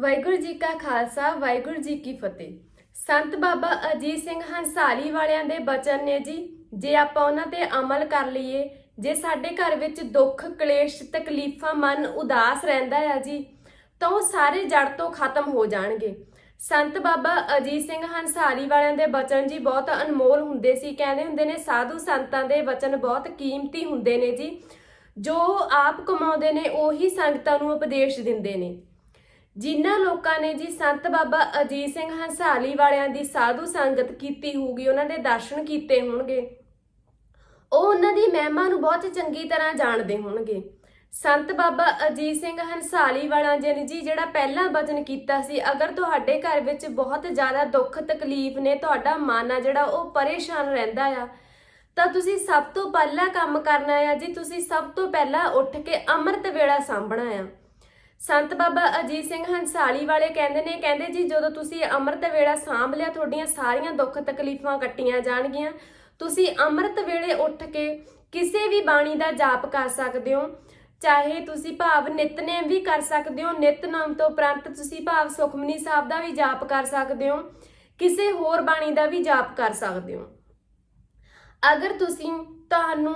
ਵਾਹਿਗੁਰੂ ਜੀ ਕਾ ਖਾਲਸਾ, ਵਾਹਿਗੁਰੂ ਜੀ ਕੀ ਫਤਿਹ। ਸੰਤ ਬਾਬਾ ਅਜੀਤ ਸਿੰਘ ਹੰਸਾਲੀ ਵਾਲਿਆਂ ਦੇ ਬਚਨ ਨੇ ਜੀ, ਜੇ ਆਪਾਂ ਉਹਨਾਂ ਤੇ ਅਮਲ ਕਰ ਲਈਏ, ਜੇ ਸਾਡੇ ਘਰ ਵਿੱਚ ਦੁੱਖ, ਕਲੇਸ਼, ਤਕਲੀਫਾਂ, ਮਨ ਉਦਾਸ ਰਹਿੰਦਾ ਆ ਜੀ, ਤਾਂ ਉਹ ਸਾਰੇ ਜੜ ਤੋਂ ਖਤਮ ਹੋ ਜਾਣਗੇ। ਸੰਤ ਬਾਬਾ ਅਜੀਤ ਸਿੰਘ ਹੰਸਾਲੀ ਵਾਲਿਆਂ ਦੇ ਬਚਨ ਜੀ ਬਹੁਤ ਅਨਮੋਲ ਹੁੰਦੇ ਸੀ, ਕਹਿੰਦੇ ਹੁੰਦੇ ਨੇ, ਸਾਧੂ ਸੰਤਾਂ ਦੇ ਬਚਨ ਬਹੁਤ ਕੀਮਤੀ ਹੁੰਦੇ ਨੇ ਜੀ, ਜੋ ਆਪ ਕਮਾਉਂਦੇ ਨੇ, ਉਹੀ ਸੰਗਤਾਂ ਨੂੰ ਉਪਦੇਸ਼ ਦਿੰਦੇ ਨੇ। ਜਿਨ੍ਹਾਂ ਲੋਕਾਂ ਨੇ ਜੀ ਸੰਤ ਬਾਬਾ ਅਜੀਤ ਸਿੰਘ ਹੰਸਾਲੀ ਵਾਲਿਆਂ ਦੀ ਸਾਧੂ ਸੰਗਤ ਕੀਤੀ ਹੋਊਗੀ, ਉਹਨਾਂ ਦੇ ਦਰਸ਼ਨ ਕੀਤੇ ਹੋਣਗੇ। ਉਹ ਉਹਨਾਂ ਦੀ ਮਹਿਮਾ ਨੂੰ ਬਹੁਤ ਚੰਗੀ ਤਰ੍ਹਾਂ ਜਾਣਦੇ ਹੋਣਗੇ। ਸੰਤ ਬਾਬਾ ਅਜੀਤ ਸਿੰਘ ਹੰਸਾਲੀ ਵਾਲਾ ਜੀ ਨੇ ਜੀ ਜਿਹੜਾ ਪਹਿਲਾ ਬਚਨ ਕੀਤਾ ਸੀ, ਅਗਰ ਤੁਹਾਡੇ ਘਰ ਵਿੱਚ ਬਹੁਤ ਜ਼ਿਆਦਾ ਦੁੱਖ ਤਕਲੀਫ ਨੇ, ਤੁਹਾਡਾ ਮਨ ਆ ਜਿਹੜਾ, ਉਹ ਪਰੇਸ਼ਾਨ ਰਹਿੰਦਾ ਆ, ਤਾਂ ਤੁਸੀਂ ਸਭ ਤੋਂ ਪਹਿਲਾ ਕੰਮ ਕਰਨਾ ਆ ਜੀ, ਤੁਸੀਂ ਸਭ ਤੋਂ ਪਹਿਲਾਂ ਉੱਠ ਕੇ ਅੰਮ੍ਰਿਤ ਵੇਲਾ ਸਾਂਭਣਾ ਆ। ਸੰਤ ਬਾਬਾ ਅਜੀਤ ਸਿੰਘ ਹੰਸਾਲੀ ਵਾਲੇ ਕਹਿੰਦੇ ਨੇ, ਕਹਿੰਦੇ ਜੀ, ਜਦੋਂ ਤੁਸੀਂ ਅੰਮ੍ਰਿਤ ਵੇਲਾ ਸਾਂਭ ਲਿਆ, ਤੁਹਾਡੀਆਂ ਸਾਰੀਆਂ ਦੁੱਖ ਤਕਲੀਫਾਂ ਕੱਟੀਆਂ ਜਾਣਗੀਆਂ। ਤੁਸੀਂ ਅੰਮ੍ਰਿਤ ਵੇਲੇ ਉੱਠ ਕੇ ਕਿਸੇ ਵੀ ਬਾਣੀ ਦਾ ਜਾਪ ਕਰ ਸਕਦੇ ਹੋ। ਚਾਹੇ ਤੁਸੀਂ ਭਾਵ ਨਿਤਨੇਮ ਵੀ ਕਰ ਸਕਦੇ ਹੋ, ਨਿਤਨਾਮ ਤੋਂ ਉਪਰੰਤ ਤੁਸੀਂ ਭਾਵ ਸੁਖਮਨੀ ਸਾਹਿਬ ਦਾ ਵੀ ਜਾਪ ਕਰ ਸਕਦੇ ਹੋ। ਕਿਸੇ ਹੋਰ ਬਾਣੀ ਦਾ ਵੀ ਜਾਪ ਕਰ ਸਕਦੇ ਹੋ। ਅਗਰ ਤੁਸੀਂ ਤੁਹਾਨੂੰ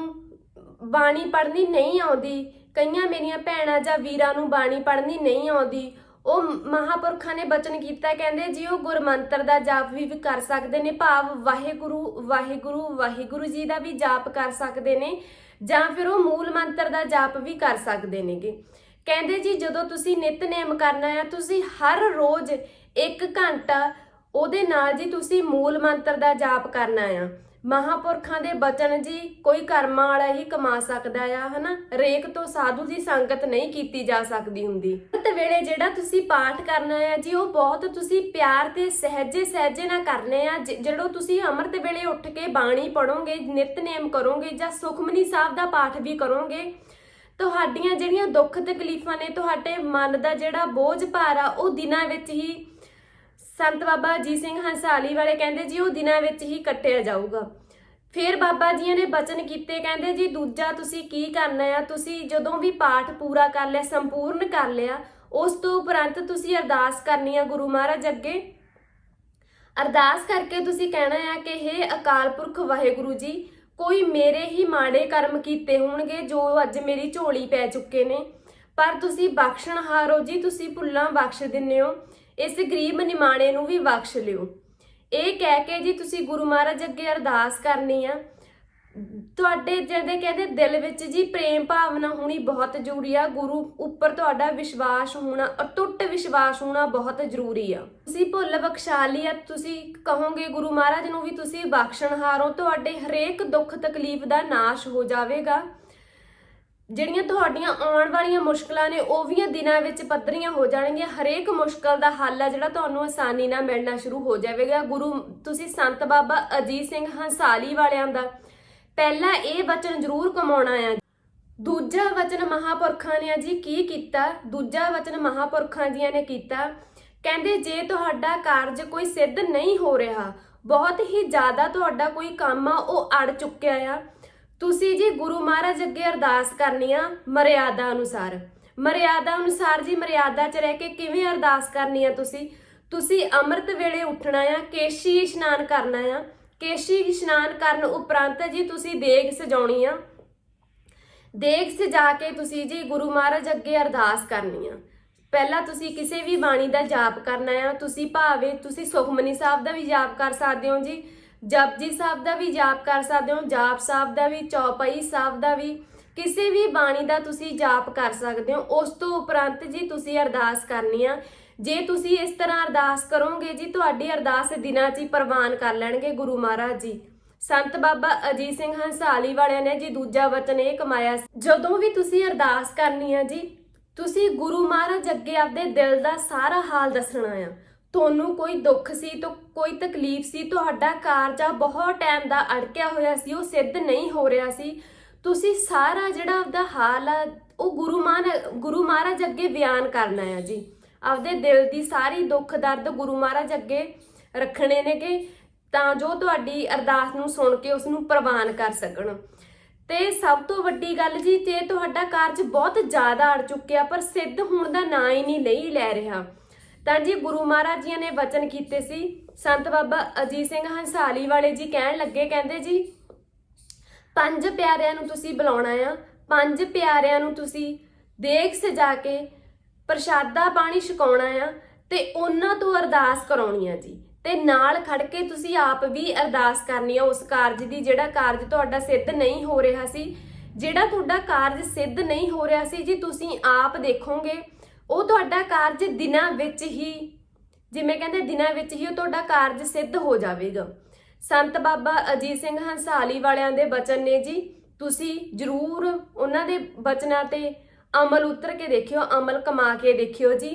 ਬਾਣੀ ਪੜ੍ਹਨੀ ਨਹੀਂ ਆਉਂਦੀ ਕਈਆਂ ਮੇਰੀਆਂ ਭੈਣਾਂ ਜਾਂ ਵੀਰਾਂ ਨੂੰ ਬਾਣੀ ਪੜ੍ਹਨੀ ਨਹੀਂ ਆਉਂਦੀ। ਉਹ ਮਹਾਪੁਰਖਾਂ ਨੇ ਬਚਨ ਕੀਤਾ, ਕਹਿੰਦੇ, ਜੀ, ਉਹ ਗੁਰਮੰਤਰ ਦਾ ਜਾਪ ਵੀ ਕਰ ਸਕਦੇ ਨੇ, ਭਾਵ ਵਾਹਿਗੁਰੂ ਵਾਹਿਗੁਰੂ ਵਾਹਿਗੁਰੂ ਜੀ ਦਾ ਵੀ ਜਾਪ ਕਰ ਸਕਦੇ ਨੇ, ਜਾਂ ਫਿਰ ਉਹ ਮੂਲ ਮੰਤਰ ਦਾ ਜਾਪ ਵੀ ਕਰ ਸਕਦੇ ਨੇਗੇ। ਕਹਿੰਦੇ, ਜੀ, ਜਦੋਂ ਤੁਸੀਂ ਨਿਤਨੇਮ ਕਰਨਾ ਹੈ ਤੁਸੀਂ ਹਰ ਰੋਜ਼ 1 ਘੰਟਾ ਉਹਦੇ ਨਾਲ ਜੀ ਤੁਸੀਂ ਮੂਲ ਮੰਤਰ ਦਾ ਜਾਪ ਕਰਨਾ ਆ। ਮਹਾਪੁਰਖਾਂ ਦੇ ਬਚਨ ਜੀ ਕੋਈ ਕਰਮਾਂ ਵਾਲਾ ਹੀ ਕਮਾ ਸਕਦਾ ਆ, ਹਨਾ? ਰੇਕ ਤੋਂ ਸਾਧੂ ਦੀ ਸੰਗਤ ਨਹੀਂ ਕੀਤੀ ਜਾ ਸਕਦੀ ਹੁੰਦੀ। ਤੇ ਵੇਲੇ ਜਿਹੜਾ ਤੁਸੀਂ ਪਾਠ ਕਰਨਾ ਆ ਜੀ, ਉਹ ਬਹੁਤ ਤੁਸੀਂ ਪਿਆਰ ਤੇ ਸਹਿਜੇ ਸਹਿਜੇ ਨਾਲ ਕਰਨੇ ਆ, ਜ- ਜਦੋਂ ਤੁਸੀਂ ਅੰਮ੍ਰਿਤ ਵੇਲੇ ਉੱਠ ਕੇ ਬਾਣੀ ਪੜੋਗੇ ਨਿਤਨੇਮ ਕਰੋਗੇ ਜਾਂ ਸੁਖਮਨੀ ਸਾਹਿਬ ਦਾ ਪਾਠ ਵੀ ਕਰੋਗੇ, ਤੁਹਾਡੀਆਂ ਜਿਹੜੀਆਂ ਦੁੱਖ ਤਕਲੀਫਾਂ ਨੇ, ਤੁਹਾਡੇ ਮਨ ਦਾ ਜਿਹੜਾ ਬੋਝ ਭਾਰ ਆ, ਉਹ ਦਿਨਾਂ ਵਿੱਚ ਹੀ ਸੰਤ ਬਾਬਾ ਜੀ ਸਿੰਘ ਹੰਸਾਲੀ ਵਾਲੇ ਕਹਿੰਦੇ ਜੀ, ਉਹ ਦਿਨਾਂ ਵਿੱਚ ਹੀ ਕੱਟਿਆ ਜਾਊਗਾ। ਫਿਰ ਬਾਬਾ ਜੀਆਂ ਨੇ ਬਚਨ ਕੀਤੇ, ਕਹਿੰਦੇ ਜੀ, ਦੂਜਾ ਤੁਸੀਂ ਕੀ ਕਰਨਾ ਆ? ਤੁਸੀਂ ਜਦੋਂ ਵੀ ਪਾਠ ਪੂਰਾ ਕਰ ਲਿਆ, ਸੰਪੂਰਨ ਕਰ ਲਿਆ, ਉਸ ਤੋਂ ਉਪਰੰਤ ਤੁਸੀਂ ਅਰਦਾਸ ਕਰਨੀ ਆ ਗੁਰੂ ਮਹਾਰਾਜ ਅੱਗੇ। ਅਰਦਾਸ ਕਰਕੇ ਤੁਸੀਂ ਕਹਿਣਾ ਆ ਕਿ हे ਅਕਾਲ ਪੁਰਖ ਵਾਹਿਗੁਰੂ ਜੀ, ਕੋਈ ਮੇਰੇ ਹੀ ਮਾੜੇ ਕਰਮ ਕੀਤੇ ਹੋਣਗੇ, ਜੋ ਅੱਜ ਮੇਰੀ ਝੋਲੀ ਪੈ ਚੁੱਕੇ ਨੇ। ਪਰ ਤੁਸੀਂ ਬਖਸ਼ਣਹਾਰ ਹੋ ਜੀ, ਤੁਸੀਂ ਭੁੱਲਾਂ ਬਖਸ਼ ਦਿੰਦੇ ਹੋ। ਇਸ ਗਰੀਬ ਨਿਮਾਣੇ ਨੂੰ ਵੀ ਬਖਸ਼ ਲਿਓ। ਇਹ ਕਹਿ ਕੇ ਜੀ ਤੁਸੀਂ ਗੁਰੂ ਮਹਾਰਾਜ ਅੱਗੇ ਅਰਦਾਸ ਕਰਨੀ ਆ। ਤੁਹਾਡੇ ਜਿਹੜੇ ਕਹਿੰਦੇ ਦਿਲ ਵਿੱਚ ਜੀ ਪ੍ਰੇਮ ਭਾਵਨਾ ਹੋਣੀ ਬਹੁਤ ਜ਼ਰੂਰੀ ਆ। ਗੁਰੂ ਉੱਪਰ ਤੁਹਾਡਾ ਵਿਸ਼ਵਾਸ ਹੋਣਾ, ਅਟੁੱਟ ਵਿਸ਼ਵਾਸ ਹੋਣਾ ਬਹੁਤ ਜ਼ਰੂਰੀ ਆ। ਤੁਸੀਂ ਭੁੱਲ ਬਖਸ਼ਾ ਲਈ ਆ, ਤੁਸੀਂ ਕਹੋਗੇ ਗੁਰੂ ਮਹਾਰਾਜ ਨੂੰ ਵੀ ਤੁਸੀਂ ਬਖਸ਼ਣਹਾਰੋ ਤੁਹਾਡੇ ਹਰੇਕ ਦੁੱਖ ਤਕਲੀਫ ਦਾ ਨਾਸ਼ ਹੋ ਜਾਵੇਗਾ। ਜਿਹੜੀਆਂ ਤੁਹਾਡੀਆਂ ਆਉਣ ਵਾਲੀਆਂ ਮੁਸ਼ਕਲਾਂ ਨੇ, ਉਹ ਵੀ ਦਿਨਾਂ ਵਿੱਚ ਪੱਧਰੀਆਂ ਹੋ ਜਾਣਗੀਆਂ। ਹਰੇਕ ਮੁਸ਼ਕਲ ਦਾ ਹੱਲ ਆ ਜਿਹੜਾ ਤੁਹਾਨੂੰ ਆਸਾਨੀ ਨਾਲ ਮਿਲਣਾ ਸ਼ੁਰੂ ਹੋ ਜਾਵੇਗਾ। ਗੁਰੂ, ਤੁਸੀਂ ਸੰਤ ਬਾਬਾ ਅਜੀਤ ਸਿੰਘ ਹੰਸਾਲੀ ਵਾਲਿਆਂ ਦਾ ਪਹਿਲਾ ਇਹ ਵਚਨ ਜ਼ਰੂਰ ਕਮਾਉਣਾ ਆ। ਦੂਜਾ ਵਚਨ ਮਹਾਪੁਰਖਾਂ ਨੇ ਜੀ ਕੀ ਕੀਤਾ? ਦੂਜਾ ਵਚਨ ਮਹਾਪੁਰਖਾਂ ਜੀਆਂ ਨੇ ਕੀਤਾ, ਕਹਿੰਦੇ ਜੇ ਤੁਹਾਡਾ ਕਾਰਜ ਕੋਈ ਸਿੱਧ ਨਹੀਂ ਹੋ ਰਿਹਾ, ਬਹੁਤ ਹੀ ਜ਼ਿਆਦਾ ਤੁਹਾਡਾ ਕੋਈ ਕੰਮ ਆ, ਉਹ ਅੜ ਚੁੱਕਿਆ ਆ। ਤੁਸੀਂ ਜੀ ਗੁਰੂ ਮਹਾਰਾਜ ਅੱਗੇ ਅਰਦਾਸ ਕਰਨੀ ਆ ਮਰਿਆਦਾ ਅਨੁਸਾਰ। ਮਰਿਆਦਾ ਅਨੁਸਾਰ ਜੀ ਮਰਿਆਦਾ 'ਚ ਰਹਿ ਕੇ ਕਿਵੇਂ ਅਰਦਾਸ ਕਰਨੀ ਆ ਤੁਸੀਂ? ਤੁਸੀਂ ਅੰਮ੍ਰਿਤ ਵੇਲੇ ਉੱਠਣਾ ਆ, ਕੇਸ਼ੀ ਇਸ਼ਨਾਨ ਕਰਨਾ ਆ। ਕੇਸ਼ੀ ਇਸ਼ਨਾਨ ਕਰਨ ਉਪਰੰਤ ਜੀ ਤੁਸੀਂ ਦੇਗ ਸਜਾਉਣੀ ਆ। ਦੇਗ ਸਜਾ ਕੇ ਤੁਸੀਂ ਜੀ ਗੁਰੂ ਮਹਾਰਾਜ ਅੱਗੇ ਅਰਦਾਸ ਕਰਨੀ ਆ। ਪਹਿਲਾਂ ਤੁਸੀਂ ਕਿਸੇ ਵੀ ਬਾਣੀ ਦਾ ਜਾਪ ਕਰਨਾ ਆ। ਤੁਸੀਂ ਭਾਵੇਂ ਤੁਸੀਂ ਸੁਖਮਨੀ ਸਾਹਿਬ ਦਾ ਵੀ ਜਾਪ ਕਰ ਸਕਦੇ ਹੋ ਜੀ। ਜਪਜੀ ਸਾਹਿਬ ਦਾ ਵੀ ਜਾਪ ਕਰ ਸਕਦੇ ਹੋ, ਜਾਪ ਸਾਹਿਬ ਦਾ ਵੀ, ਚੌਪਈ ਸਾਹਿਬ ਦਾ ਵੀ, ਕਿਸੇ ਵੀ ਬਾਣੀ ਦਾ ਤੁਸੀਂ ਜਾਪ ਕਰ ਸਕਦੇ ਹੋ, ਉਸ ਤੋਂ ਉਪਰੰਤ ਜੀ ਤੁਸੀਂ ਅਰਦਾਸ ਕਰਨੀ ਆ ਜੇ ਤੁਸੀਂ ਇਸ ਤਰ੍ਹਾਂ ਅਰਦਾਸ ਕਰੋਗੇ ਜੀ, ਤੁਹਾਡੀ ਅਰਦਾਸ ਦਿਨਾਂ 'ਚ ਹੀ ਪ੍ਰਵਾਨ ਕਰ ਲੈਣਗੇ ਗੁਰੂ ਮਹਾਰਾਜ ਜੀ ਸੰਤ ਬਾਬਾ ਅਜੀਤ ਸਿੰਘ ਹੰਸਾਲੀ ਵਾਲਿਆਂ ਨੇ ਜੀ ਦੂਜਾ ਵਚਨ ਇਹ ਕਮਾਇਆ ਸੀ। ਜਦੋਂ ਵੀ ਤੁਸੀਂ ਅਰਦਾਸ ਕਰਨੀ ਆ ਜੀ, ਤੁਸੀਂ ਗੁਰੂ ਮਹਾਰਾਜ ਅੱਗੇ ਆਪਦੇ ਦਿਲ ਦਾ ਸਾਰਾ ਹਾਲ ਦੱਸਣਾ ਆ ਤੁਹਾਨੂੰ ਕੋਈ ਦੁੱਖ ਸੀ, ਤਾਂ ਕੋਈ ਤਕਲੀਫ ਸੀ, ਤੁਹਾਡਾ ਕਾਰਜ ਆ ਬਹੁਤ ਟਾਈਮ ਦਾ ਅੜਕਿਆ ਹੋਇਆ ਸੀ, ਉਹ ਸਿੱਧ ਨਹੀਂ ਹੋ ਰਿਹਾ ਸੀ। ਤੁਸੀਂ ਸਾਰਾ ਜਿਹੜਾ ਆਪਦਾ ਹਾਲ ਆ, ਉਹ ਗੁਰੂ ਮਾਨ, ਗੁਰੂ ਮਹਾਰਾਜ ਅੱਗੇ ਬਿਆਨ ਕਰਨਾ ਆ ਜੀ। ਆਪਦੇ ਦਿਲ ਦੀ ਸਾਰੀ ਦੁੱਖ ਦਰਦ ਗੁਰੂ ਮਹਾਰਾਜ ਅੱਗੇ ਰੱਖਣੇ ਨੇਗੇ, ਤਾਂ ਜੋ ਤੁਹਾਡੀ ਅਰਦਾਸ ਨੂੰ ਸੁਣ ਕੇ ਉਸ ਨੂੰ ਪ੍ਰਵਾਨ ਕਰ ਸਕਣ। ਤੇ ਸਭ ਤੋਂ ਵੱਡੀ ਗੱਲ ਜੀ ਤੇ ਤੁਹਾਡਾ ਕਾਰਜ ਬਹੁਤ ਜ਼ਿਆਦਾ ਅੜ ਚੁੱਕਿਆ, ਪਰ ਸਿੱਧ ਹੋਣ ਦਾ ਨਾਂ ਹੀ ਨਹੀਂ ਲਈ, ਲੈ ਰਿਹਾ। ਤਾਂ ਜੀ ਗੁਰੂ ਮਹਾਰਾਜ ਜੀ ਨੇ ਵਚਨ ਕੀਤੇ ਸੀ। ਸੰਤ ਬਾਬਾ ਅਜੀਤ ਸਿੰਘ ਹੰਸਾਲੀ ਵਾਲੇ ਜੀ ਕਹਿਣ ਲੱਗੇ, ਕਹਿੰਦੇ ਜੀ, ਪੰਜ ਪਿਆਰਿਆਂ ਨੂੰ ਤੁਸੀਂ ਬੁਲਾਉਣਾ ਆ, ਪੰਜ ਪਿਆਰਿਆਂ ਨੂੰ ਤੁਸੀਂ ਦੇਖ ਸਜਾ ਕੇ ਪ੍ਰਸ਼ਾਦਾ ਪਾਣੀ ਛਕਾਉਣਾ ਆ ਤੇ ਉਹਨਾਂ ਤੋਂ ਅਰਦਾਸ ਕਰਾਉਣੀ ਆ ਜੀ। ਤੇ ਨਾਲ ਖੜ ਕੇ ਤੁਸੀਂ ਆਪ ਵੀ ਅਰਦਾਸ ਕਰਨੀ ਆ, ਉਸ ਕਾਰਜ ਦੀ ਜਿਹੜਾ ਕਾਰਜ ਤੁਹਾਡਾ ਸਿੱਧ ਨਹੀਂ ਹੋ ਰਿਹਾ ਸੀ, ਜਿਹੜਾ ਤੁਹਾਡਾ ਕਾਰਜ ਸਿੱਧ ਨਹੀਂ ਹੋ ਰਿਹਾ ਸੀ ਜੀ, ਤੁਸੀਂ ਆਪ ਦੇਖੋਗੇ। ਉਹ ਤੁਹਾਡਾ ਕਾਰਜ ਦਿਨਾਂ ਵਿੱਚ ਹੀ, ਜਿਵੇਂ ਕਹਿੰਦੇ ਦਿਨਾਂ ਵਿੱਚ ਹੀ ਉਹ ਤੁਹਾਡਾ ਕਾਰਜ ਸਿੱਧ ਹੋ ਜਾਵੇਗਾ। ਸੰਤ ਬਾਬਾ ਅਜੀਤ ਸਿੰਘ ਹੰਸਾਲੀ ਵਾਲਿਆਂ ਦੇ ਬਚਨ ਨੇ ਜੀ, ਤੁਸੀਂ ਜਰੂਰ ਉਹਨਾਂ ਦੇ ਬਚਨਾਂ ਤੇ ਅਮਲ ਉਤਰ ਕੇ ਦੇਖਿਓ, ਅਮਲ ਕਮਾ ਕੇ ਦੇਖਿਓ ਜੀ।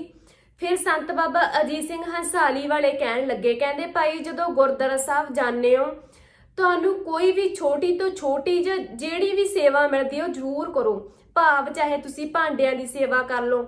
ਫਿਰ ਸੰਤ ਬਾਬਾ ਅਜੀਤ ਸਿੰਘ ਹੰਸਾਲੀ ਵਾਲੇ ਕਹਿਣ ਲੱਗੇ, ਕਹਿੰਦੇ ਭਾਈ ਜਦੋਂ ਗੁਰਦੁਆਰਾ ਸਾਹਿਬ ਜਾਂਦੇ ਹੋ, ਤੁਹਾਨੂੰ ਕੋਈ ਵੀ ਛੋਟੀ ਤੋਂ ਛੋਟੀ ਜਾਂ ਜਿਹੜੀ ਵੀ ਸੇਵਾ ਮਿਲਦੀ ਹੈ, ਉਹ ਜ਼ਰੂਰ ਕਰੋ। ਭਾਵ ਚਾਹੇ ਤੁਸੀਂ ਭਾਂਡਿਆਂ ਦੀ ਸੇਵਾ ਕਰ ਲਓ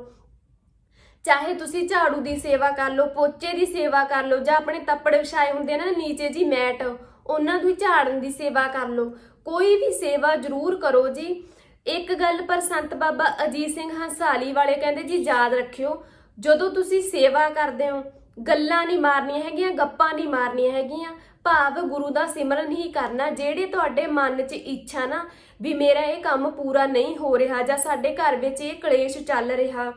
ਚਾਹੇ ਤੁਸੀਂ ਝਾੜੂ ਦੀ ਸੇਵਾ ਕਰ ਲਓ, ਪੋਚੇ ਦੀ ਸੇਵਾ ਕਰ ਲਓ, ਜਾਂ ਆਪਣੇ ਤੱਪੜ ਵਿਛਾਏ ਹੁੰਦੇ ਨੇ ਨਾ ਨੀਚੇ ਜੀ ਮੈਟ, ਉਹਨਾਂ ਨੂੰ ਝਾੜਨ ਦੀ ਸੇਵਾ ਕਰ ਲਓ। ਕੋਈ ਵੀ ਸੇਵਾ ਜ਼ਰੂਰ ਕਰੋ ਜੀ। ਇੱਕ ਗੱਲ ਪਰ ਸੰਤ ਬਾਬਾ ਅਜੀਤ ਸਿੰਘ ਹੰਸਾਲੀ ਵਾਲੇ ਕਹਿੰਦੇ ਜੀ, ਯਾਦ ਰੱਖਿਓ, ਜਦੋਂ ਤੁਸੀਂ ਸੇਵਾ ਕਰਦੇ ਹੋ, ਗੱਲਾਂ ਨਹੀਂ ਮਾਰਨੀਆਂ ਹੈਗੀਆਂ, ਗੱਪਾਂ ਨਹੀਂ ਮਾਰਨੀਆਂ ਹੈਗੀਆਂ, ਭਾਵ ਗੁਰੂ ਦਾ ਸਿਮਰਨ ਹੀ ਕਰਨਾ, ਜਿਹੜੇ ਤੁਹਾਡੇ ਮਨ 'ਚ ਇੱਛਾ ਨਾ ਵੀ ਮੇਰਾ ਇਹ ਕੰਮ ਪੂਰਾ ਨਹੀਂ ਹੋ ਰਿਹਾ ਜਾਂ ਸਾਡੇ ਘਰ ਵਿੱਚ ਇਹ ਕਲੇਸ਼ ਚੱਲ ਰਿਹਾ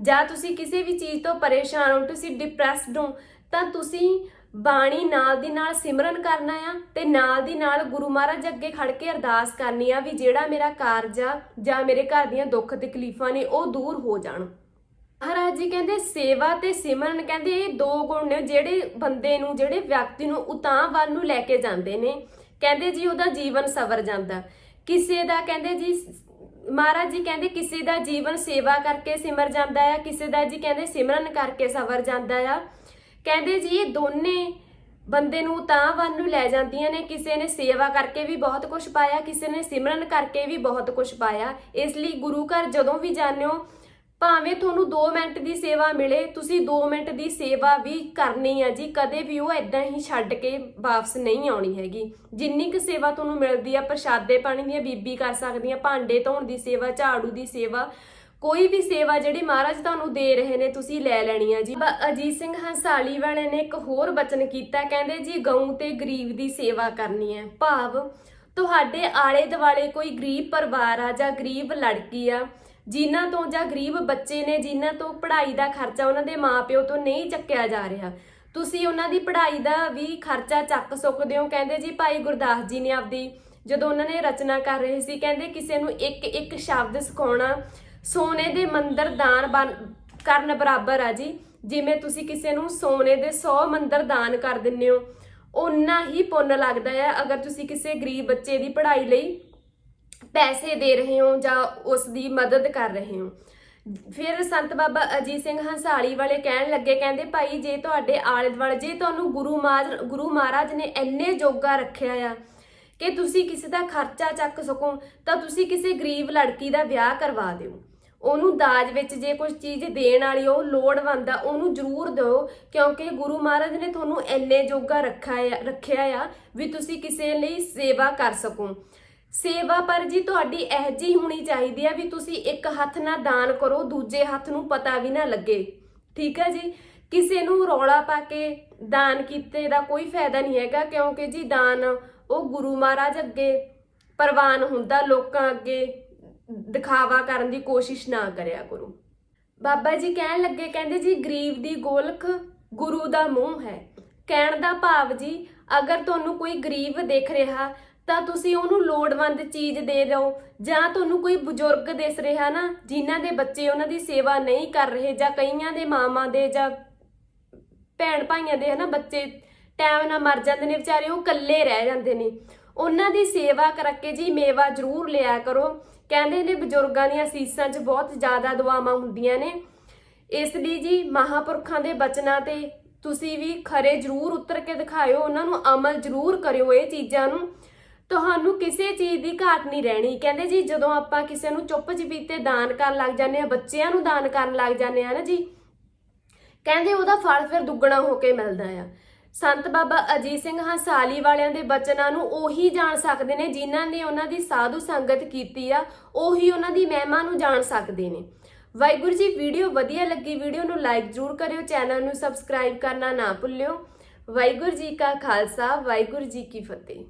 ਜਾਂ ਤੁਸੀਂ ਕਿਸੇ ਵੀ ਚੀਜ਼ ਤੋਂ ਪਰੇਸ਼ਾਨ ਹੋ, ਤੁਸੀਂ ਡਿਪਰੈਸਡ ਹੋ, ਤਾਂ ਤੁਸੀਂ ਬਾਣੀ ਨਾਲ ਦੀ ਨਾਲ ਸਿਮਰਨ ਕਰਨਾ ਆ ਤੇ ਨਾਲ ਦੀ ਨਾਲ ਗੁਰੂ ਮਹਾਰਾਜ ਅੱਗੇ ਖੜ ਕੇ ਅਰਦਾਸ ਕਰਨੀ ਆ ਵੀ ਜਿਹੜਾ ਮੇਰਾ ਕਾਰਜ ਆ ਜਾਂ ਮੇਰੇ ਘਰ ਦੀਆਂ ਦੁੱਖ ਤਕਲੀਫਾਂ ਨੇ ਉਹ ਦੂਰ ਹੋ ਜਾਣ। ਮਹਾਰਾਜ ਜੀ ਕਹਿੰਦੇ, ਸੇਵਾ ਤੇ ਸਿਮਰਨ ਕਹਿੰਦੇ ਇਹ ਦੋ ਗੁਣ ਨੇ, ਜਿਹੜੇ ਬੰਦੇ ਨੂੰ, ਜਿਹੜੇ ਵਿਅਕਤੀ ਨੂੰ ਉਤਾਂ ਵੱਲ ਨੂੰ ਲੈ ਕੇ ਜਾਂਦੇ ਨੇ। ਕਹਿੰਦੇ ਜੀ ਉਹਦਾ ਜੀਵਨ ਸਵਰ ਜਾਂਦਾ। ਕਿਸੇ ਦਾ ਕਹਿੰਦੇ ਜੀ ਮਹਾਰਾਜ ਜੀ ਕਹਿੰਦੇ ਕਿਸੇ ਦਾ ਜੀਵਨ ਸੇਵਾ ਕਰਕੇ ਸਿਮਰ ਜਾਂਦਾ ਆ, ਕਿਸੇ ਦਾ ਜੀ ਕਹਿੰਦੇ ਸਿਮਰਨ ਕਰਕੇ ਸਵਰ ਜਾਂਦਾ ਆ। ਕਹਿੰਦੇ ਜੀ ਇਹ ਦੋਨੇ ਬੰਦੇ ਨੂੰ ਤਾਂ ਵੱਲ ਨੂੰ ਲੈ ਜਾਂਦੀਆਂ ਨੇ, ਕਿਸੇ ਨੇ ਸੇਵਾ ਕਰਕੇ ਵੀ ਬਹੁਤ ਕੁਝ ਪਾਇਆ, ਕਿਸੇ ਨੇ ਸਿਮਰਨ ਕਰਕੇ ਵੀ ਬਹੁਤ ਕੁਝ ਪਾਇਆ। ਇਸ ਲਈ ਗੁਰੂ ਘਰ ਜਦੋਂ ਵੀ ਜਾਂਦੇ ਹੋ ਭਾਵੇਂ ਤੁਹਾਨੂੰ 2 ਮਿੰਟ ਦੀ ਸੇਵਾ ਮਿਲੇ, ਤੁਸੀਂ 2 ਮਿੰਟ ਦੀ ਸੇਵਾ ਵੀ ਕਰਨੀ ਆ ਜੀ। ਕਦੇ ਵੀ ਉਹ ਇਦਾਂ ਹੀ ਛੱਡ ਕੇ ਵਾਪਸ ਨਹੀਂ ਆਉਣੀ ਹੈਗੀ। ਜਿੰਨੀ ਕੁ ਸੇਵਾ ਤੁਹਾਨੂੰ ਮਿਲਦੀ ਆ, ਪ੍ਰਸ਼ਾਦੇ ਪਾਣੀ ਦੀਆਂ ਬੀਬੀ ਕਰ ਸਕਦੀਆਂ, ਭਾਂਡੇ ਧੋਣ ਦੀ ਸੇਵਾ, ਝਾੜੂ ਦੀ ਸੇਵਾ, ਕੋਈ ਵੀ ਸੇਵਾ ਜਿਹੜੀ ਮਹਾਰਾਜ ਤੁਹਾਨੂੰ ਦੇ ਰਹੇ ਨੇ, ਤੁਸੀਂ ਲੈ ਲੈਣੀ ਆ ਜੀ। ਬਾ- ਅਜੀਤ ਸਿੰਘ ਹੰਸਾਲੀ ਵਾਲੇ ਨੇ ਇੱਕ ਹੋਰ ਬਚਨ ਕੀਤਾ, ਕਹਿੰਦੇ ਜੀ, ਗਊ ਤੇ ਗਰੀਬ ਦੀ ਸੇਵਾ ਕਰਨੀ ਹੈ। ਭਾਵ, ਤੁਹਾਡੇ ਆਲੇ ਦੁਆਲੇ ਕੋਈ ਗਰੀਬ ਪਰਿਵਾਰ ਆ ਜਾਂ ਗਰੀਬ ਲੜਕੀ ਆ ਜਿਨ੍ਹਾਂ ਤੋਂ ਜਾਂ ਗਰੀਬ ਬੱਚੇ ਨੇ, ਜਿਨ੍ਹਾਂ ਤੋਂ ਪੜ੍ਹਾਈ ਦਾ ਖਰਚਾ ਉਹਨਾਂ ਦੇ ਮਾਪਿਓ ਤੋਂ ਨਹੀਂ ਚੱਕਿਆ ਜਾ ਰਿਹਾ। ਤੁਸੀਂ ਉਹਨਾਂ ਦੀ ਪੜ੍ਹਾਈ ਦਾ ਵੀ ਖਰਚਾ ਚੱਕ ਸਕਦੇ ਹੋ, ਕਹਿੰਦੇ ਜੀ ਭਾਈ ਗੁਰਦਾਸ ਜੀ ਨੇ ਆਪਦੀ, ਜਦੋਂ ਉਹਨਾਂ ਨੇ ਰਚਨਾ ਕਰ ਰਹੇ ਸੀ, ਕਹਿੰਦੇ ਕਿਸੇ ਨੂੰ ਇੱਕ ਇੱਕ ਸ਼ਬਦ ਸਿਖਾਉਣਾ ਸੋਨੇ ਦੇ ਮੰਦਰ ਦਾਨ ਬਣ- ਕਰਨ ਬਰਾਬਰ ਆ ਜੀ। ਜਿਵੇਂ ਤੁਸੀਂ ਕਿਸੇ ਨੂੰ ਸੋਨੇ ਦੇ 100 ਮੰਦਰ ਦਾਨ ਕਰ ਦਿੰਦੇ ਹੋ, ਓਨਾ ਹੀ ਪੁੰਨ ਲੱਗਦਾ ਹੈ ਅਗਰ ਤੁਸੀਂ ਕਿਸੇ ਗਰੀਬ ਬੱਚੇ ਦੀ ਪੜ੍ਹਾਈ ਲਈ ਪੈਸੇ ਦੇ ਰਹੇ ਹੋ ਜਾਂ ਉਸ ਦੀ ਮਦਦ ਕਰ ਰਹੇ ਹੋ। ਫਿਰ ਸੰਤ ਬਾਬਾ ਅਜੀਤ ਸਿੰਘ ਹੰਸਾਲੀ ਵਾਲੇ ਕਹਿਣ ਲੱਗੇ, ਕਹਿੰਦੇ, ਭਾਈ, ਜੇ ਤੁਹਾਡੇ ਆਲੇ ਦੁਆਲੇ ਜੇ ਤੁਹਾਨੂੰ ਗੁਰੂ ਮਾਜ, ਗੁਰੂ ਮਹਾਰਾਜ ਨੇ ਇੰਨੇ ਜੋਗਾ ਰੱਖਿਆ ਆ ਕਿ ਤੁਸੀਂ ਕਿਸੇ ਦਾ ਖਰਚਾ ਚੱਕ ਸਕੋ, ਤਾਂ ਤੁਸੀਂ ਕਿਸੇ ਗਰੀਬ ਲੜਕੀ ਦਾ ਵਿਆਹ ਕਰਵਾ ਦਿਓ। ਉਹਨੂੰ ਦਾਜ ਵਿੱਚ ਜੇ ਕੁਝ ਚੀਜ਼ ਦੇਣ ਵਾਲੀ ਉਹ ਲੋੜਵੰਦ ਆ, ਉਹਨੂੰ ਜ਼ਰੂਰ ਦਿਓ, ਕਿਉਂਕਿ ਗੁਰੂ ਮਹਾਰਾਜ ਨੇ ਤੁਹਾਨੂੰ ਇੰਨੇ ਜੋਗਾ ਰੱਖਿਆ ਰੱਖਿਆ ਆ ਵੀ ਤੁਸੀਂ ਕਿਸੇ ਲਈ ਸੇਵਾ ਕਰ ਸਕੋ। ਸੇਵਾ ਪਰ ਜੀ ਤੁਹਾਡੀ ਇਹ ਜੀ ਹੋਣੀ ਚਾਹੀਦੀ ਹੈ ਵੀ ਤੁਸੀਂ ਇੱਕ ਹੱਥ ਨਾਲ ਦਾਨ ਕਰੋ, ਦੂਜੇ ਹੱਥ ਨੂੰ ਪਤਾ ਵੀ ਨਾ ਲੱਗੇ। ਠੀਕ ਹੈ ਜੀ? ਕਿਸੇ ਨੂੰ ਰੌਲਾ ਪਾ ਕੇ ਦਾਨ ਕੀਤੇ ਦਾ ਕੋਈ ਫਾਇਦਾ ਨਹੀਂ ਹੈਗਾ, ਕਿਉਂਕਿ ਜੀ ਦਾਨ ਉਹ ਗੁਰੂ ਮਹਾਰਾਜ ਅੱਗੇ ਪ੍ਰਵਾਨ ਹੁੰਦਾ ਲੋਕਾਂ ਅੱਗੇ, ਦਿਖਾਵਾ ਕਰਨ ਦੀ ਕੋਸ਼ਿਸ਼ ਨਾ ਕਰਿਆ ਕਰੋ। ਬਾਬਾ ਜੀ ਕਹਿਣ ਲੱਗੇ, ਕਹਿੰਦੇ ਜੀ, ਗਰੀਬ ਦੀ ਗੋਲਖ ਗੁਰੂ ਦਾ ਮੂੰਹ ਹੈ। ਕਹਿਣ ਦਾ ਭਾਵ ਜੀ, ਅਗਰ ਤੁਹਾਨੂੰ ਕੋਈ ਗਰੀਬ ਦੇਖ ਰਿਹਾ ਤਾਂ ਤੁਸੀਂ ਉਹਨੂੰ ਲੋੜਵੰਦ ਚੀਜ਼ ਦੇ ਦਿਓ। ਜਾਂ ਤੁਹਾਨੂੰ ਕੋਈ ਬਜ਼ੁਰਗ ਦਿਸ ਰਿਹਾ ਨਾ, ਜਿਨ੍ਹਾਂ ਦੇ ਬੱਚੇ ਉਹਨਾਂ ਦੀ ਸੇਵਾ ਨਹੀਂ ਕਰ ਰਹੇ ਜਾਂ ਕਈਆਂ ਦੇ ਮਾਵਾਂ ਦੇ ਜਾਂ ਭੈਣ ਭਾਈਆਂ ਦੇ ਹਨਾ ਬੱਚੇ ਟਾਈਮ ਨਾਲ ਮਰ ਜਾਂਦੇ ਨੇ, ਵਿਚਾਰੇ ਉਹ ਇਕੱਲੇ ਰਹਿ ਜਾਂਦੇ ਨੇ। ਉਹਨਾਂ ਦੀ ਸੇਵਾ ਕਰਕੇ ਜੀ ਮੇਵਾ ਜ਼ਰੂਰ ਲਿਆ ਕਰੋ। ਕਹਿੰਦੇ ਨੇ ਬਜ਼ੁਰਗਾਂ ਦੀਆਂ ਅਸੀਸਾਂ 'ਚ ਬਹੁਤ ਜ਼ਿਆਦਾ ਦੁਆਵਾਂ ਹੁੰਦੀਆਂ ਨੇ। ਇਸ ਲਈ ਜੀ ਮਹਾਪੁਰਖਾਂ ਦੇ ਬਚਨਾਂ ਤੇ ਤੁਸੀਂ ਵੀ ਖਰੇ ਜ਼ਰੂਰ ਉਤਰ ਕੇ ਦਿਖਾਇਓ। ਉਹਨਾਂ ਨੂੰ ਅਮਲ ਜ਼ਰੂਰ ਕਰਿਓ ਇਹ ਚੀਜ਼ਾਂ ਨੂੰ। ਤੁਹਾਨੂੰ ਕਿਸੇ ਚੀਜ਼ ਦੀ ਘਾਟ ਨਹੀਂ ਰਹਿਣੀ। ਕਹਿੰਦੇ ਜੀ, ਜਦੋਂ ਆਪਾਂ ਕਿਸੇ ਨੂੰ ਚੁੱਪ ਚਪੀਤੇ ਦਾਨ ਕਰਨ ਲੱਗ ਜਾਂਦੇ ਆ ਬੱਚਿਆਂ ਨੂੰ ਦਾਨ ਕਰਨ ਲੱਗ ਜਾਂਦੇ ਆ ਨਾ ਜੀ, ਕਹਿੰਦੇ ਉਹਦਾ ਫਲ ਫਿਰ ਦੁੱਗਣਾ ਹੋ ਕੇ ਮਿਲਦਾ ਆ। ਸੰਤ ਬਾਬਾ ਅਜੀਤ ਸਿੰਘ ਹੰਸਾਲੀ ਵਾਲਿਆਂ ਦੇ ਬਚਨਾਂ ਨੂੰ ਉਹੀ ਜਾਣ ਸਕਦੇ ਨੇ, ਜਿਨ੍ਹਾਂ ਨੇ ਉਹਨਾਂ ਦੀ ਸਾਧੂ ਸੰਗਤ ਕੀਤੀ ਆ, ਉਹੀ ਉਹਨਾਂ ਦੀ ਮਹਿਮਾ ਨੂੰ ਜਾਣ ਸਕਦੇ ਨੇ। ਵਾਹਿਗੁਰੂ ਜੀ, ਵੀਡੀਓ ਵਧੀਆ ਲੱਗੀ, ਵੀਡੀਓ ਨੂੰ ਲਾਈਕ ਜ਼ਰੂਰ ਕਰਿਓ, ਚੈਨਲ ਨੂੰ ਸਬਸਕ੍ਰਾਈਬ ਕਰਨਾ ਨਾ ਭੁੱਲਿਓ। ਵਾਹਿਗੁਰੂ ਜੀ ਕਾ ਖਾਲਸਾ, ਵਾਹਿਗੁਰੂ ਜੀ ਕੀ ਫਤਿਹ।